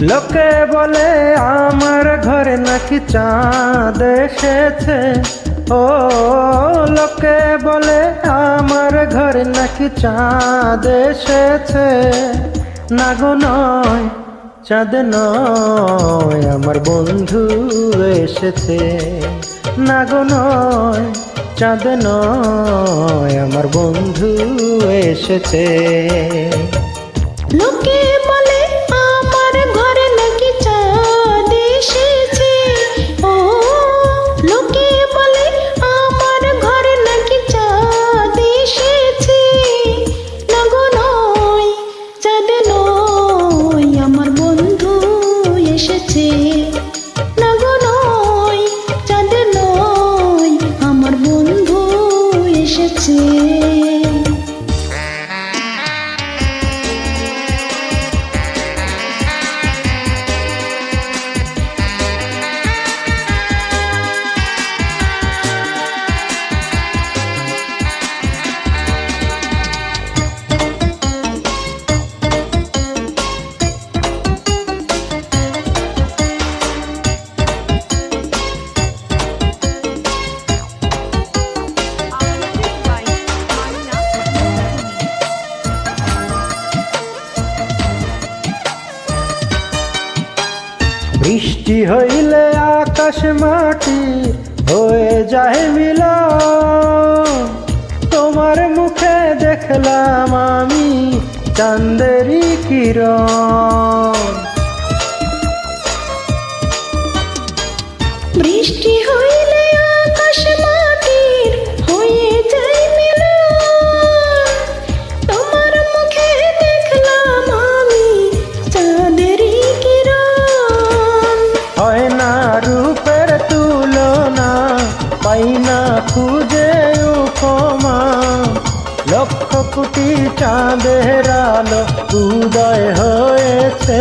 লোকে বলে, আমার ঘরে নাকি চাঁদ এসেছে। ও লোকে বলে, আমার ঘরে নাকি চাঁদ এসেছে। না গো নয়, চাঁদ নয়, আমার বন্ধু এসেছে। না গো নয়, চাঁদ নয়, আমার বন্ধু এসেছে। লোকে এসেছে বৃষ্টি হইলে আকাশ মাটি হয়ে যায় মিল তোমার মুখে দেখলাম আমি চান্দেরি কিরণ। কোটি চাঁদের আলো উদয় হয়েছে।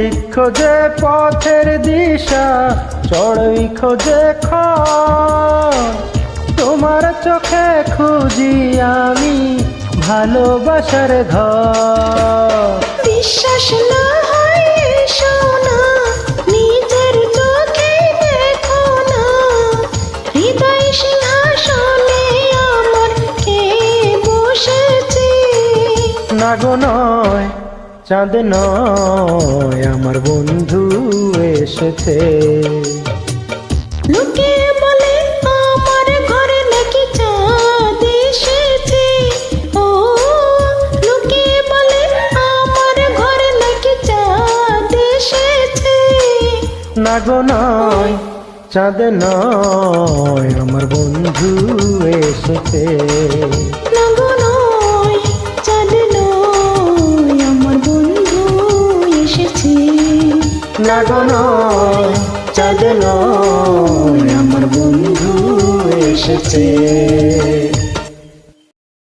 পথিক খোঁজে পথের দিশা চড়ই খোঁজে খড় তোমার চোখে খুঁজি আমি ভালোবাসার ঘর বিশ্বাস না হয় শোনা নিজের চোখে দেখো না। হৃদয় সিংহাসনে আমার কে বসেছে? না গো নয় চাঁদ নয় আমার বন্ধু এসেছে। লোকে বলে আমার ঘরে নাকি চাঁদ এসেছে। ও লোকে বলে আমার ঘরে নাকি চাঁদ এসেছে। না গো নয় চাঁদ নয় আমার বন্ধু এসেছে। না গো নয় নয় আমার বন্ধু এসেছে।